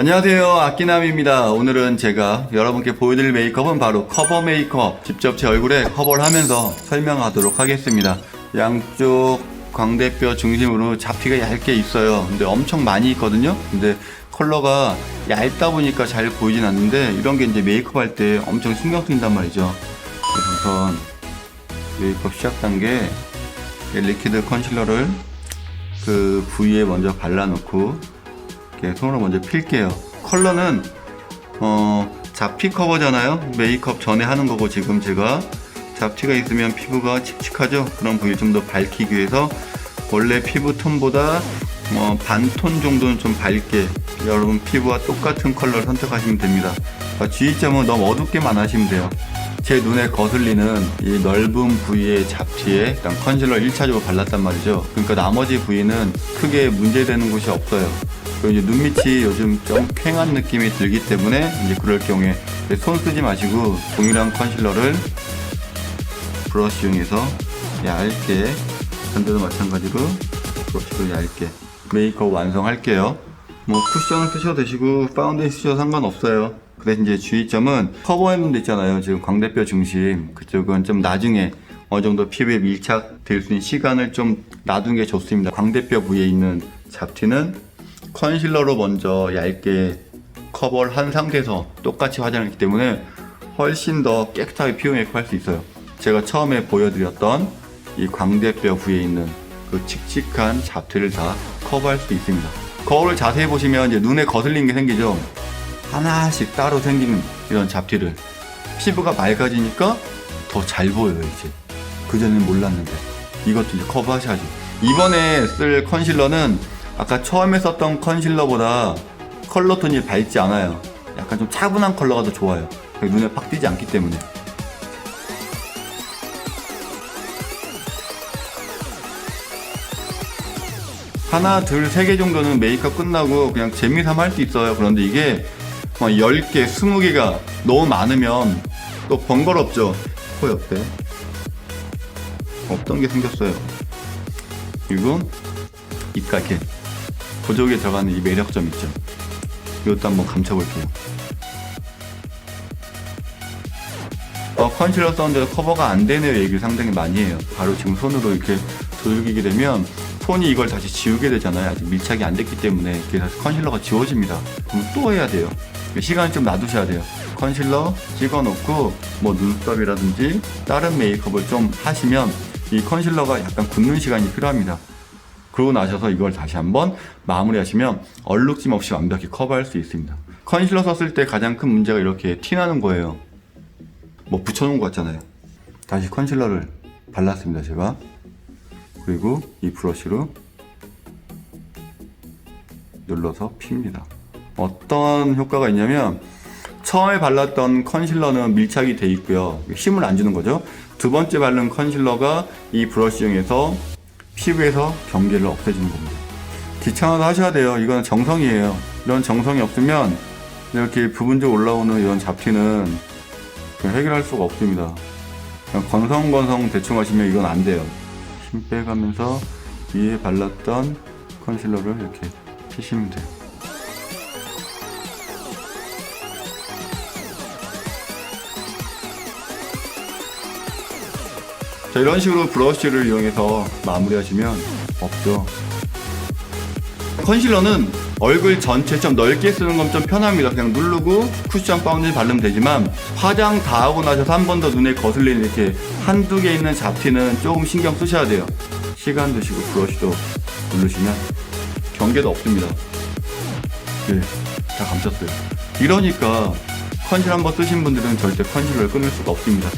안녕하세요. 아끼남입니다. 오늘은 제가 여러분께 보여드릴 메이크업은 바로 커버 메이크업. 직접 제 얼굴에 커버를 하면서 설명하도록 하겠습니다. 양쪽 광대뼈 중심으로 잡티가 얇게 있어요. 근데 엄청 많이 있거든요. 근데 컬러가 얇다 보니까 잘 보이진 않는데 이런 게 이제 메이크업 할 때 엄청 신경 쓰인단 말이죠. 우선 메이크업 시작 단계 리퀴드 컨실러를 그 부위에 먼저 발라놓고 이렇게 손으로 먼저 필게요. 컬러는 어 잡티 커버잖아요. 메이크업 전에 하는 거고 지금 제가 잡티가 있으면 피부가 칙칙하죠. 그런 부위 좀 더 밝히기 위해서 원래 피부 톤보다 어, 반톤 정도는 좀 밝게 여러분 피부와 똑같은 컬러를 선택하시면 됩니다. 어, 주의점은 너무 어둡게만 하시면 돼요. 제 눈에 거슬리는 이 넓은 부위의 잡티에 일단 컨실러 1차적으로 발랐단 말이죠. 그러니까 나머지 부위는 크게 문제되는 곳이 없어요. 그리고 이제 눈 밑이 요즘 좀 쾌한 느낌이 들기 때문에 이제 그럴 경우에 손 쓰지 마시고 동일한 컨실러를 브러쉬 이용해서 얇게 전대도 마찬가지로 브러쉬로 얇게 메이크업 완성할게요. 뭐 쿠션을 쓰셔도 되시고 파운데이션 쓰셔도 상관없어요. 근데 이제 주의점은 커버했는 데 있잖아요. 지금 광대뼈 중심 그쪽은 좀 나중에 어느 정도 피부에 밀착될 수 있는 시간을 좀 놔둔 게 좋습니다. 광대뼈 부위에 있는 잡티는 컨실러로 먼저 얇게 커버를 한 상태에서 똑같이 화장을 했기 때문에 훨씬 더 깨끗하게 피부 메이크업 할 수 있어요. 제가 처음에 보여드렸던 이 광대뼈 부위에 있는 그 칙칙한 잡티를 다 커버할 수 있습니다. 거울을 자세히 보시면 이제 눈에 거슬리는 게 생기죠. 하나씩 따로 생기는 이런 잡티를 피부가 맑아지니까 더 잘 보여요 이제. 그전에는 몰랐는데 이것도 이제 커버하셔야죠. 이번에 쓸 컨실러는 아까 처음에 썼던 컨실러보다 컬러 톤이 밝지 않아요. 약간 좀 차분한 컬러가 더 좋아요. 눈에 팍 띄지 않기 때문에. 하나, 둘, 세 개 정도는 메이크업 끝나고 그냥 재미삼아 할 수 있어요. 그런데 이게 막 10개, 20개가 너무 많으면 또 번거롭죠. 코 옆에. 없던 게 생겼어요. 그리고 입가게 보조개 들어가는 이 매력점 있죠. 이것도 한번 감춰볼게요. 어, 컨실러 썼는데도 커버가 안 되네요. 얘기를 상당히 많이 해요. 바로 지금 손으로 이렇게 돌리게 되면 손이 이걸 다시 지우게 되잖아요. 아직 밀착이 안 됐기 때문에 그래서 컨실러가 지워집니다. 그럼 또 해야 돼요. 시간 좀 놔두셔야 돼요. 컨실러 찍어놓고 뭐 눈썹이라든지 다른 메이크업을 좀 하시면 이 컨실러가 약간 굳는 시간이 필요합니다. 그러고 나셔서 이걸 다시 한번 마무리하시면 얼룩짐 없이 완벽히 커버할 수 있습니다. 컨실러 썼을 때 가장 큰 문제가 이렇게 티나는 거예요. 뭐 붙여놓은 것 같잖아요. 다시 컨실러를 발랐습니다, 제가. 그리고 이 브러쉬로 눌러서 핍니다. 어떤 효과가 있냐면 처음에 발랐던 컨실러는 밀착이 돼 있고요. 힘을 안 주는 거죠. 두 번째 바른 컨실러가 이 브러쉬 이용해서 피부에서 경계를 없애주는 겁니다. 귀찮아도 하셔야 돼요. 이건 정성이에요. 이런 정성이 없으면 이렇게 부분적으로 올라오는 이런 잡티는 해결할 수가 없습니다. 그냥 건성건성 대충 하시면 이건 안 돼요. 힘 빼가면서 위에 발랐던 컨실러를 이렇게 피시면 돼요. 자, 이런 식으로 브러쉬를 이용해서 마무리하시면 없죠. 컨실러는 얼굴 전체 좀 넓게 쓰는 건 좀 편합니다. 그냥 누르고 쿠션 파운데이션 바르면 되지만 화장 다 하고 나셔서 한 번 더 눈에 거슬리는 이렇게 한두 개 있는 잡티는 조금 신경 쓰셔야 돼요. 시간 드시고 브러쉬도 누르시면 경계도 없습니다. 네, 다 감췄어요. 이러니까 컨실 한번 쓰신 분들은 절대 컨실러를 끊을 수가 없습니다.